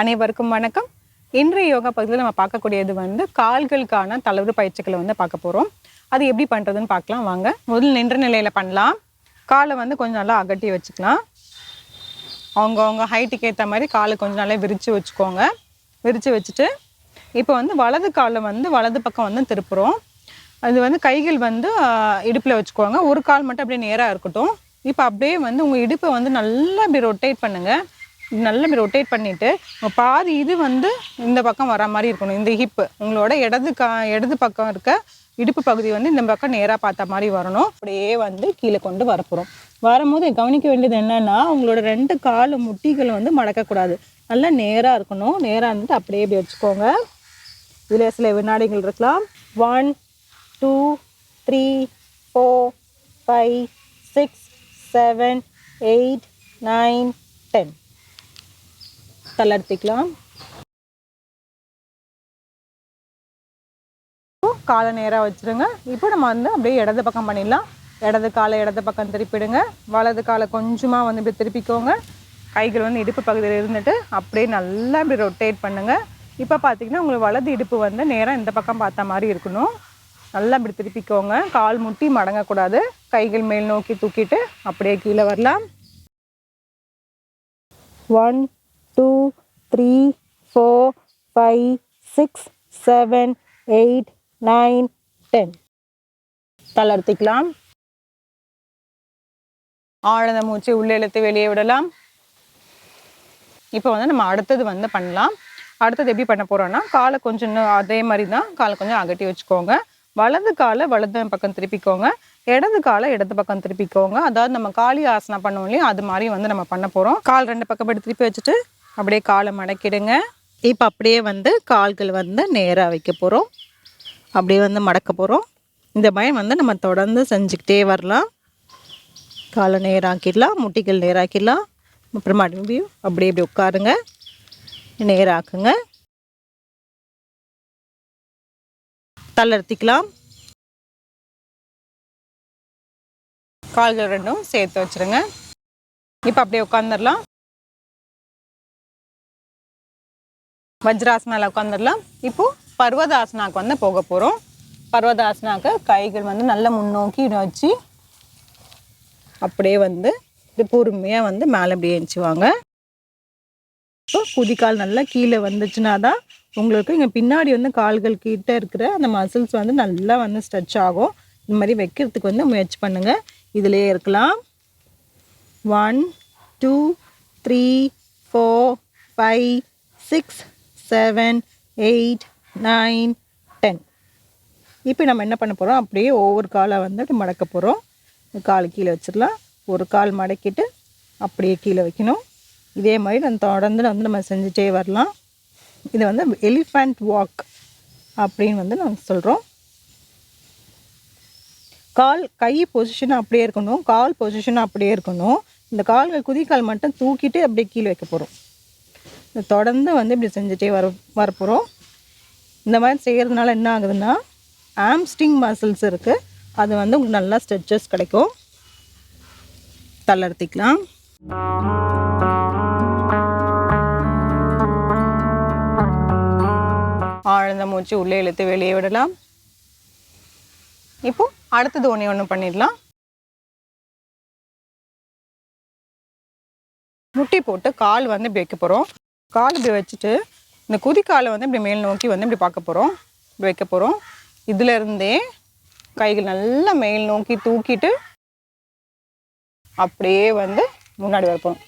அனைவருக்கும் வணக்கம். இன்றைய யோகா பகுதியில் நம்ம பார்க்கக்கூடியது வந்து கால்களுக்கான தளர்வு பயிற்சிகளை வந்து பார்க்க போகிறோம் அது எப்படி பண்ணுறதுன்னு பார்க்கலாம். வாங்க. முதல் நின்ற நிலையில் பண்ணலாம். காலை வந்து கொஞ்சம் நல்லா அகட்டி வச்சுக்கலாம். அவங்கவுங்க ஹைட்டுக்கு ஏற்ற மாதிரி காலை கொஞ்சம் நல்லா விரித்து வச்சுக்கோங்க. விரித்து வச்சுட்டு இப்போ வந்து வலது காலை வந்து வலது பக்கம் வந்து திருப்புறோம். அது வந்து கைகள் வந்து இடுப்பில் வச்சுக்கோங்க. ஒரு கால் மட்டும் அப்படியே நேராக இருக்கட்டும். இப்போ அப்படியே வந்து உங்கள் இடுப்பை வந்து நல்லா இப்படி ரொட்டேட் பண்ணுங்கள் நல்லா ரொட்டேட் பண்ணிவிட்டு பாதி இது வந்து இந்த பக்கம் வர மாதிரி இருக்கணும். இந்த ஹிப்பு உங்களோட இடது கா இடது பக்கம் இருக்க இடுப்பு பகுதி வந்து இந்த பக்கம் நேராக பார்த்த மாதிரி வரணும். அப்படியே வந்து கீழே கொண்டு வரப்போகிறோம் வரும்போது கவனிக்க வேண்டியது என்னென்னா உங்களோட ரெண்டு கால் முட்டிகள் வந்து மடக்கக்கூடாது. நல்லா நேராக இருக்கணும். நேராக இருந்துட்டு அப்படியே இப்படி வச்சுக்கோங்க. இதில் சில வினாடிகள் இருக்கலாம். One two three four five six seven eight nine ten தளர்த்திக்கலாம் காலை நேராக வச்சுருங்க. இப்போ நம்ம வந்து அப்படியே இடது பக்கம் பண்ணிடலாம். இடது காலை இடது பக்கம் திருப்பிடுங்க. வலது காலை கொஞ்சமாக வந்து இப்படி திருப்பிக்கோங்க. கைகள் வந்து இடுப்பு பகுதியில் இருந்துட்டு அப்படியே நல்லா இப்படி ரொட்டேட் பண்ணுங்கள் இப்போ பார்த்தீங்கன்னா உங்களுக்கு வலது இடுப்பு வந்து நேராக இந்த பக்கம் பார்த்த மாதிரி இருக்கணும். நல்லா இப்படி திருப்பிக்கோங்க. கால் முட்டி மடங்கக்கூடாது. கைகள் மேல் நோக்கி தூக்கிட்டு அப்படியே கீழே வரலாம். One two three four five six seven eight nine ten தளர்த்திக்கலாம். ஆழ்ந்த மூச்சு உள்ளே இழுத்து வெளியே விடலாம். இப்போ வந்து நம்ம அடுத்தது வந்து பண்ணலாம். அடுத்தது எப்படி பண்ண போகிறோன்னா காலை கொஞ்சம் இன்னும் அதே மாதிரி தான் காலை கொஞ்சம் அகட்டி வச்சுக்கோங்க. வலது காலை வலது பக்கம் திருப்பிக்கோங்க. இடது காலை இடது பக்கம் திருப்பிக்கோங்க. அதாவது நம்ம காளி ஆசனம் பண்ணுவோம் இல்லையா அது மாதிரி வந்து நம்ம பண்ண போகிறோம் கால் ரெண்டு பக்கம் இப்படி திருப்பி வச்சுட்டு அப்படியே காலை மடக்கிடுங்க. இப்போ அப்படியே வந்து கால்கள் வந்து நேராக வைக்க போகிறோம் அப்படியே வந்து மடக்க போகிறோம் இந்த பயம் வந்து நம்ம தொடர்ந்து செஞ்சுக்கிட்டே வரலாம். காலை நேராக்கிடலாம் முட்டிகள் நேராக்கிடலாம். அப்புறமா மறுபடியும் அப்படியே இப்படி உட்காருங்க. நேராக்குங்க. தளர்த்திக்கலாம் கால்கள் ரெண்டும் சேர்த்து வச்சிருங்க. இப்போ அப்படியே உட்காந்துடலாம் வஜ்ராசனாவில் உட்காந்துடலாம் இப்போது பர்வதாசனாக்கு வந்து போக போகிறோம் பர்வதாசனாக்கு கைகள் வந்து நல்லா முன்னோக்கி வச்சு அப்படியே வந்து இது பொறுமையாக வந்து மேலே அப்படியே எழுந்துச்சுவாங்க இப்போ குதிக்கால் நல்லா கீழே வந்துச்சுன்னா தான் உங்களுக்கு இங்கே பின்னாடி வந்து கால்கள் கிட்ட இருக்கிற அந்த மசில்ஸ் வந்து நல்லா வந்து ஸ்ட்ரெச் ஆகும். இந்த மாதிரி வைக்கிறதுக்கு வந்து முயற்சி பண்ணுங்கள் இதிலே இருக்கலாம். One two three four five six seven eight nine ten இப்போ நம்ம என்ன பண்ண போகிறோம் அப்படியே ஒவ்வொரு காலை வந்து மடக்க போகிறோம் கால் கீழே வச்சிடலாம். ஒரு கால் மடக்கிட்டு அப்படியே கீழே வைக்கணும். இதே மாதிரி நம்ம தொடர்ந்து வந்து நம்ம செஞ்சுட்டே வரலாம். இது வந்து எலிஃபண்ட் வாக் அப்படின்னு வந்து நம்ம சொல்கிறோம் கால் கை பொசிஷன் அப்படியே இருக்கணும். கால் பொசிஷன் அப்படியே இருக்கணும். இந்த கால்கள் குதிக்கால் மட்டும் தூக்கிட்டு அப்படியே கீழே வைக்க போகிறோம் தொடர்ந்து வந்து இப்படி செஞ்சுட்டே வர வரப்போகிறோம் இந்த மாதிரி செய்கிறதுனால என்ன ஆகுதுன்னா ஆம்ஸ்டிங் மசில்ஸ் இருக்குது அது வந்து உங்களுக்கு நல்லா ஸ்ட்ரெச்சஸ் கிடைக்கும். தளர்த்திக்கலாம் ஆழ்ந்த மூச்சு உள்ளே இழுத்து வெளியே விடலாம். இப்போ அடுத்தது ஒன்று ஒன்று பண்ணிடலாம். முட்டி போட்டு கால் வந்து இப்படி வைக்க போகிறோம் கால் இப்படி வச்சுட்டு இந்த குதிக்காலை வந்து இப்படி மேல் நோக்கி வந்து இப்படி பார்க்க போகிறோம் இப்படி வைக்க போகிறோம் இதிலருந்தே கைகள் நல்லா மேல் நோக்கி தூக்கிட்டு அப்படியே வந்து முன்னாடி வரப்போம்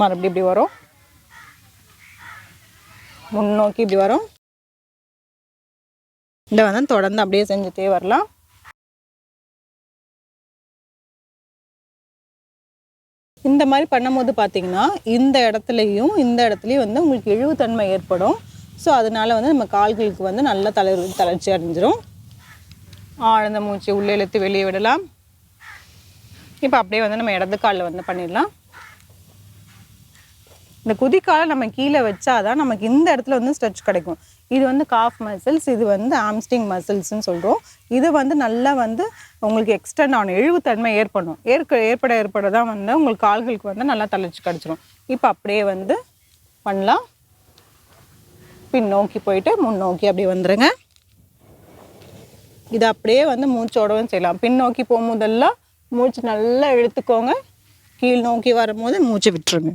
மறுபடியும் இப்படி வரும். முன்னோக்கி இப்படி வரும். இதை வந்து தொடர்ந்து அப்படியே செஞ்சுட்டே வரலாம். இந்த மாதிரி பண்ணும்போது பார்த்தீங்கன்னா இந்த இடத்துலையும் இந்த இடத்துலையும் வந்து உங்களுக்கு இழிவுத்தன்மை ஏற்படும். ஸோ அதனால வந்து நம்ம கால்களுக்கு வந்து நல்ல தளர் தளர்ச்சி அடைஞ்சிரும். ஆழ்ந்த மூச்சு உள்ளே இழுத்து வெளியே விடலாம். இப்போ அப்படியே வந்து நம்ம இடது காலில் வந்து பண்ணிடலாம். இந்த குதிக்காலை நம்ம கீழே வச்சாதான் நமக்கு இந்த இடத்துல வந்து ஸ்ட்ரெச் கிடைக்கும். இது வந்து காஃப் மசில்ஸ் இது வந்து ஆம்ஸ்டிங் மசில்ஸ்னு சொல்கிறோம் இது வந்து நல்லா வந்து உங்களுக்கு எக்ஸ்டெண்ட் ஆகணும். எழுவுத்தன்மை ஏற்படணும். ஏற்க ஏற்பட ஏற்பட தான் வந்து உங்களுக்கு கால்களுக்கு வந்து நல்லா தளர்ச்சி கிடச்சிரும். இப்போ அப்படியே வந்து பண்ணலாம். பின் நோக்கி போயிட்டு முன்னோக்கி அப்படியே வந்துடுங்க இது அப்படியே வந்து மூச்சோடவும் செய்யலாம். பின் நோக்கி போகும்போதெல்லாம் மூச்சு நல்லா இழுத்துக்கோங்க. கீழ் நோக்கி வரும்போது மூச்சை விட்டுருங்க.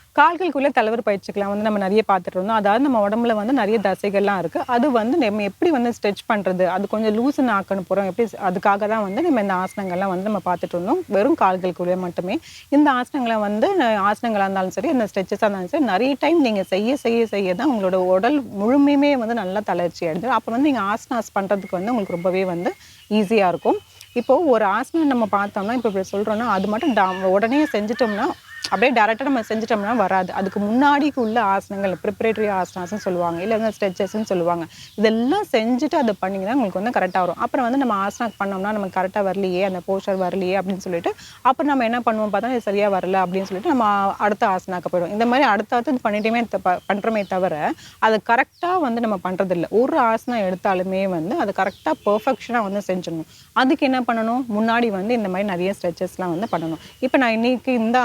கால்களுக்குள்ளே தலைவர் பயிற்சிக்கலாம் வந்து நம்ம நிறைய பார்த்துட்டு இருந்தோம். அதாவது நம்ம உடம்புல வந்து நிறைய தசைகள்லாம் இருக்குது அது வந்து நம்ம எப்படி வந்து ஸ்ட்ரெச் பண்ணுறது அது கொஞ்சம் லூசன் ஆக்கணும் போகிறோம் எப்படி அதுக்காக தான் வந்து நம்ம இந்த ஆசனங்கள்லாம் வந்து நம்ம பார்த்துட்டு இருந்தோம். வெறும் கால்களுக்குள்ளே மட்டுமே. இந்த ஆசனங்களை வந்து ஆசனங்களாக இருந்தாலும் சரி இந்த ஸ்ட்ரெச்சஸாக இருந்தாலும் சரி நிறைய டைம் நீங்கள் செய்ய செய்ய செய்ய தான் உங்களோட உடல் முழுமையுமே வந்து நல்லா தளர்ச்சி அடைஞ்சிடும். அப்போ வந்து நீங்கள் ஆசனாஸ் பண்ணுறதுக்கு வந்து உங்களுக்கு ரொம்பவே வந்து ஈஸியாக இருக்கும். இப்போது ஒரு ஆசனம் நம்ம பார்த்தோம்னா இப்போ இப்படி சொல்கிறோன்னா அது மட்டும் டா- உடனே செஞ்சுட்டோம்னா அப்படியே டேரெக்டாக நம்ம செஞ்சிட்டோம்னா வராது. அதுக்கு முன்னாடிக்கு உள்ள ஆசனங்கள் ப்ரிப்பரேட்டரி ஆசனாஸ்னு சொல்லுவாங்க. இல்லை ஸ்ட்ரெச்சஸ்ன்னு சொல்லுவாங்க. இதெல்லாம் செஞ்சுட்டு அதை பண்ணிங்கன்னா உங்களுக்கு வந்து கரெக்டாக வரும். அப்புறம் வந்து நம்ம ஆசனாஸ் பண்ணோம்னா நமக்கு கரெக்டாக வரலையே அந்த போஸ்டர் வரலையே அப்படின்னு சொல்லிட்டு அப்புறம் நம்ம என்ன பண்ணுவோம் பார்த்தா இது சரியாக வரல அப்படின்னு சொல்லிட்டு நம்ம அடுத்த ஆசனாக்கு போயிடும் இந்த மாதிரி அடுத்த அடுத்து பண்ணிட்டுமே பண்ணுறோமே தவிர அதை கரெக்டாக வந்து நம்ம பண்ணுறதில்ல ஒரு ஆசனம் எடுத்தாலுமே வந்து அதை கரெக்டாக பர்ஃபெக்ஷனாக வந்து செஞ்சிடணும். அதுக்கு என்ன பண்ணணும்? முன்னாடி வந்து இந்த மாதிரி நிறைய ஸ்ட்ரெச்சஸ்லாம் வந்து பண்ணணும். இப்போ நான் இன்னைக்கு இந்த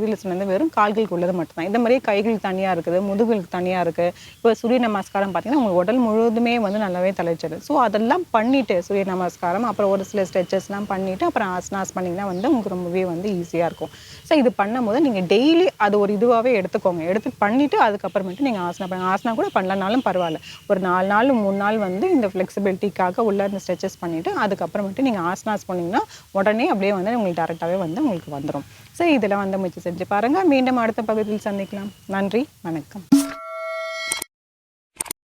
பகுதியில் சொன்னது வெறும் கால்களுக்கு உள்ளது மட்டும்தான். இந்த மாதிரியே கைகளுக்கு தனியாக இருக்குது முதுகுகளுக்கு தனியாக இருக்குது இப்போ சூரிய நமஸ்காரம் பார்த்தீங்கன்னா உங்கள் உடல் முழுவதுமே வந்து நல்லாவே தலைச்சது ஸோ அதெல்லாம் பண்ணிவிட்டு சூரிய நமஸ்காரம் அப்புறம் ஒரு சில ஸ்ட்ரெச்சஸ்லாம் பண்ணிவிட்டு அப்புறம் ஆசனாஸ் பண்ணிங்கன்னா வந்து உங்களுக்கு ரொம்பவே வந்து ஈஸியாக இருக்கும். ஸோ இது பண்ணும்போது நீங்கள் டெய்லி அது ஒரு இதுவாகவே எடுத்துக்கோங்க. எடுத்து பண்ணிவிட்டு அதுக்கப்புறமேட்டு நீங்கள் ஆசனா பண்ணுங்க ஆசனா கூட பண்ணலனாலும் பரவாயில்ல. ஒரு நாலு நாள் மூணு நாள் வந்து இந்த ஃப்ளெக்சிபிலிட்டிக்காக உள்ள இந்த ஸ்ட்ரெச்சஸ் பண்ணிவிட்டு அதுக்கப்புறமேட்டு நீங்கள் ஆசனாஸ் பண்ணிங்கன்னா உடனே அப்படியே வந்து உங்களுக்கு டேரெக்டாகவே வந்து உங்களுக்கு வந்துடும் ஸோ இதெல்லாம் வந்து முயற்சி செஞ்சு பாருங்கள் மீண்டும் அடுத்த பகுதியில் சந்திக்கலாம். நன்றி வணக்கம்.